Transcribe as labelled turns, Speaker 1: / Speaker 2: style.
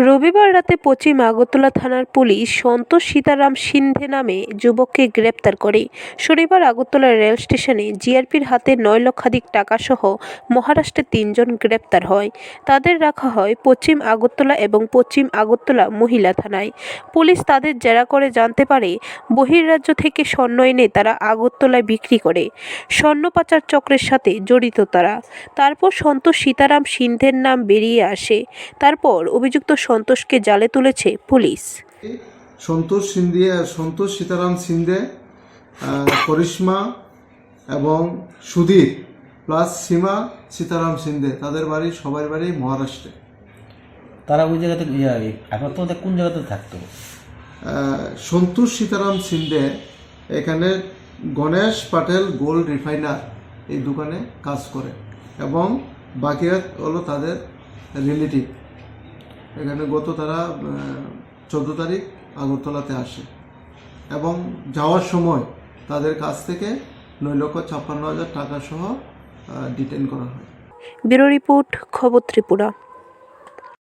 Speaker 1: রবিবার রাতে পশ্চিম আগরতলা থানার পুলিশ সন্তোষ সীতারাম সিন্ধে নামে যুবককে গ্রেপ্তার করে। শনিবার আগরতলা রেল স্টেশনে জিআরপির হাতে নয় লক্ষাধিক টাকাসহ মহারাষ্ট্রে তিনজন গ্রেপ্তার হয়। তাদের রাখা হয় পশ্চিম আগরতলা এবং পশ্চিম আগরতলা মহিলা থানায়। পুলিশ তাদের জেরা করে জানতে পারে বহির্রাজ্য থেকে স্বর্ণ এনে তারা আগরতলায় বিক্রি করে। স্বর্ণ পাচার চক্রের সাথে জড়িত তারা। তারপর সন্তোষ সীতারাম সিন্ধের নাম বেরিয়ে আসে। তারপর অভিযুক্ত সন্তোষকে জালে তুলেছে পুলিশ।
Speaker 2: সন্তোষ সিন্ধে সন্তোষ সীতারাম সিন্ধে করিশ্মা এবং সুধীর প্লাস সীমা সীতারাম সিন্ধে তাদের বাড়ি সবার বাড়ি মহারাষ্ট্রে।
Speaker 3: তারা ওই জায়গাতে ইয়া, এই কোন জায়গাতে থাকতো?
Speaker 2: সন্তোষ সীতারাম সিন্ধে এখানে গণেশ পাটেল গোল্ড রিফাইনার এই দোকানে কাজ করে এবং বাকিরা হলো তাদের রিলেটিভ। এখানে গত তারা চোদ্দ তারিখ আগরতলাতে আসে। এবং যাওয়ার সময় তাদের কাছ থেকে নয় লক্ষ ছাপ্পান্ন হাজার টাকা সহ ডিটেন করা হয়।
Speaker 1: ব্যুরো রিপোর্ট, খবর ত্রিপুরা।